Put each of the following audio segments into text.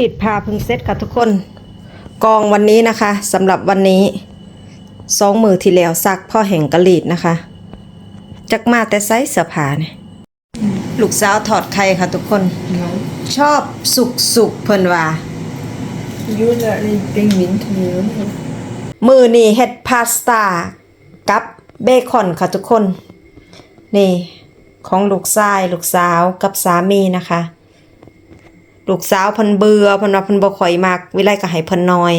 รีดผ้าเพึ่งเซ็ตค่ะทุกคน กองวันนี้นะคะสำหรับวันนี้สองมือที่แล้วซักพ่อแห่งกะรีดนะคะ จักมาแต่ไซส์เสื้อผ้าเนี่ยลูกสาวถอดไข่ค่ะทุกคน ชอบสุกสุกๆเพิ่นว่า You lär dig pingvin till jul. มือนี่เฮ็ดพาสต้ากับเบคอนค่ะทุกคน นี่ ของลูกชายลูกสาวกับสามีนะคะ ลูกสาวพิ่นเบื่อพิ่นว่าพิ่นบ่ค่อยมักวิไลก็ให้พิ่นน้อย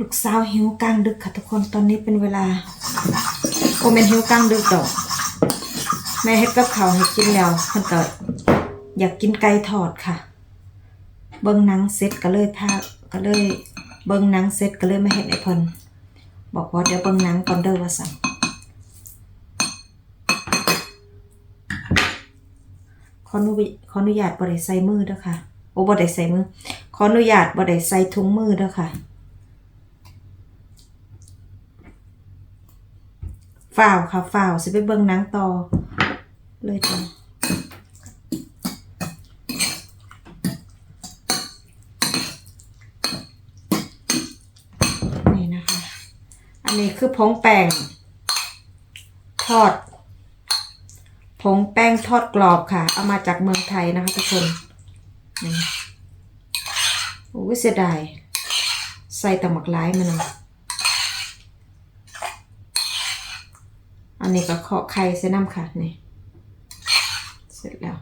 ลูกสาวหิวกลางดึกค่ะทุกคนตอนนี้เป็นเวลาโอเมนหิวกลางดึกดอกแม่เฮ็ดกับข้าวให้กินแล้วเพิ่นก็อยากกินไก่ทอดค่ะ เบิ่งหนังเสร็จก็เลยพาก็เลย เบิ่งนังเสร็จก็เลยมาเฮ็ดให้เพิ่นบอกว่าเดี๋ยวเบิ่งนังก่อนเด้อว่าซั่นขออนุญขออนุญาตบ่ได้ใส่มือเด้อค่ะโอ้บ่ได้ใส่มือขออนุญาตบ่ได้ใส่ถุงมือเด้อค่ะฝ่าวค่ะฝ่าวสิไปเบิ่งนังต่อเลยจ้ะนี่นะคะ อั นนี้คือผงแป้งทอด ผงแป้งทอดกรอบค่ะ เอามาจากเมืองไทยนะคะทุกคนโอ้ยเสียดาย ใส่ตะหมักร้ายมาหน่อยอันนี้ก็เคาะไข่เส้นน้ำค่ะนี่ เสร็จแล้ว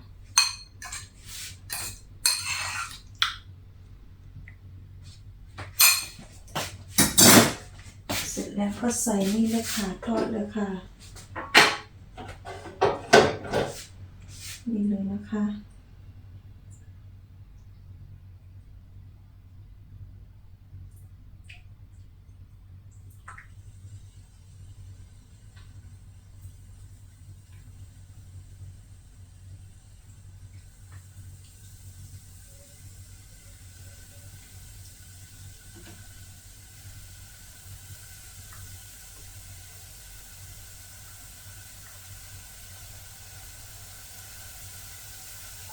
เสร็จ แล้วก็ใส่นี่เลยค่ะทอดเลยค่ะ นี่เลยนะคะ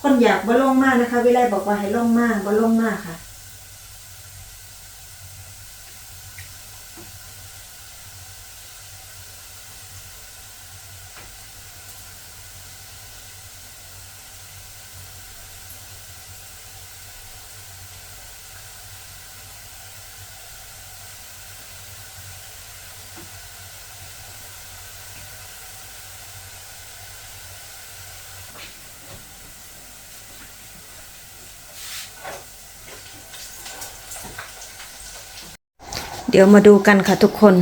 คนอยากบ่ลงมากนะคะ วิไลบอกว่าให้ลงมากบ่ลงมากค่ะ เดี๋ยวมาดูกันค่ะทุกคน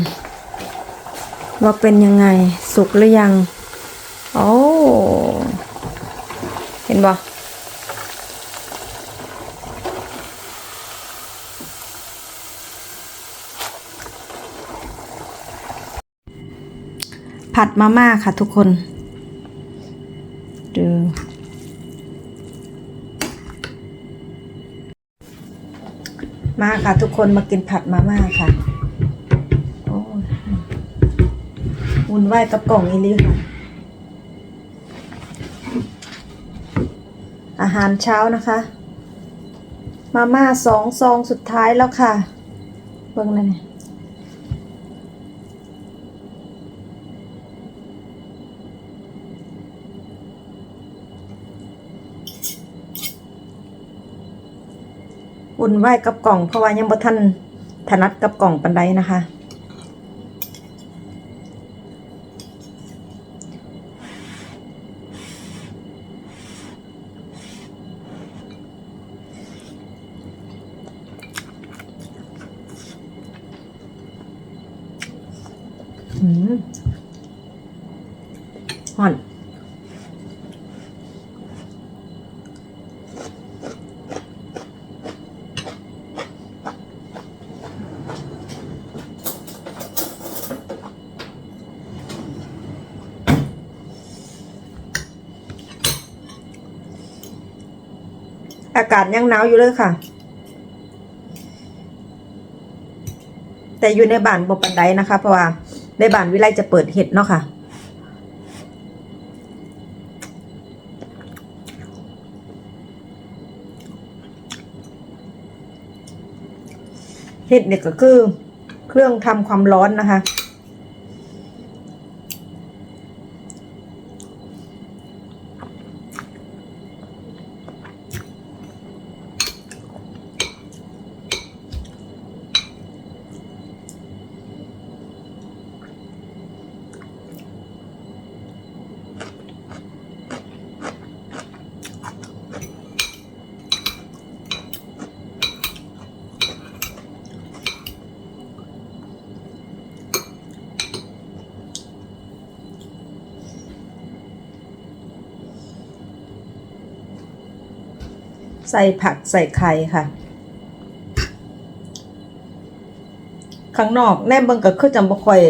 ว่าเป็นยังไงสุกหรือยังโอ้เห็นบ่ผัดมาม่าค่ะทุกคนดู มาค่ะ ทุกคนมากินผัดมาม่าค่ะโอ้ยวุ่นวายกับกล่องอีลิค่ะ อาหารเช้านะคะ มาม่าสองซองสุดท้ายแล้วค่ะ เบิ่งเลยเนี่ย วุ่นวายกับกล่องเพราะว่ายังบ่ทันถนัดกับกล่องปันใดนะคะ อืมห่อน อากาศยังหนาวอยู่เลยค่ะ แต่อยู่ในบ้านบ่ปันไดนะคะ เพราะว่าในบ้านวิไลจะเปิดเห็ดเนาะค่ะเห็ดเนี่ยก็คือเครื่องทำความร้อนนะคะ ใส่ผักใส่ไข่ค่ะ ข้างนอกแน่เบิ่งก็คือจำบ่ค่อย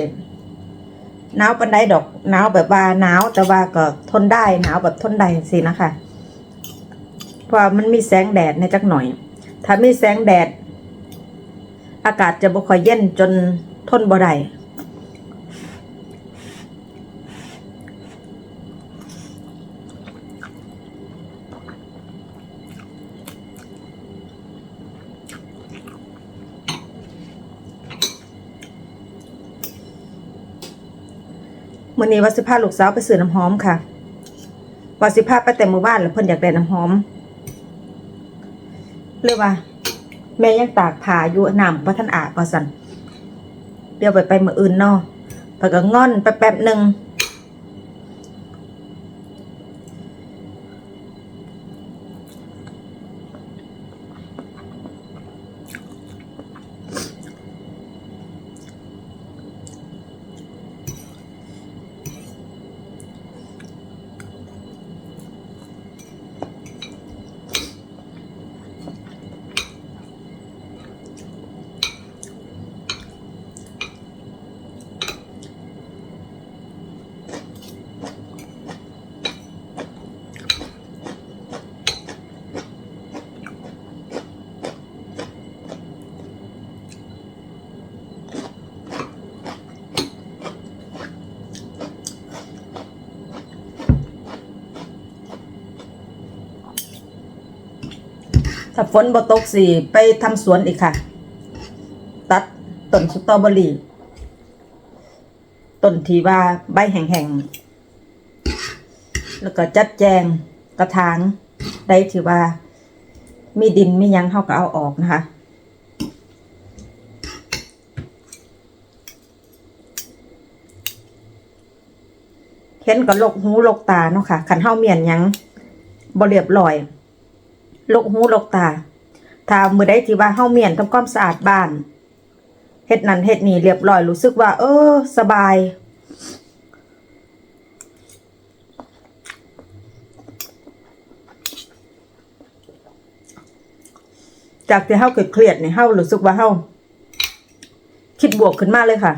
หนาวปานใดดอกหนาวแบบว่าหนาวแต่ว่าก็ทนได้หนาวแบบทนได้สินะคะเพราะมันมีแสงแดดในจักหน่อย ถ้ามีแสงแดด อากาศจะบ่ค่อยเย็นจนทนบ่ได้ มื่อนี้วัสิพาลูกสาวไปซื้อน้ำหอมค่ะวัสิพาไปแต่หมู่บ้านแล้วเพิ่นอยากได้น้ำหอมเรียกว่า แม่ยังตากผ้าอยู่น้ำพระท่านอาบว่าสันเดี๋ยวไปไปมื่ออื่นเนาะไปก็งอนไปแป๊บหนึ่ง ถ้าฝนบ่ตกสิไปทำสวนอีกค่ะ ตัดต้นสตรอเบอรี่ต้นที่ว่าใบแห้งๆแล้วก็จัดแจงกระถางได้ที่ว่า มีดินมียังเขาก็เอาออกนะคะเห็นก็ลกหูลกตาเนาะค่ะขันเฮาเมียนยังบ่เรียบร้อย ลกหูลกตา ถ้ามือใดที่ว่าเฮาเมียนทำความสะอาดบ้านเฮ็ดนั่นเฮ็ดนี่เรียบร้อยรู้สึกว่า เออ สบาย จากที่เฮาเครียดๆนี่เฮารู้สึกว่าเฮาคิดบวกขึ้นมาเลยค่ะ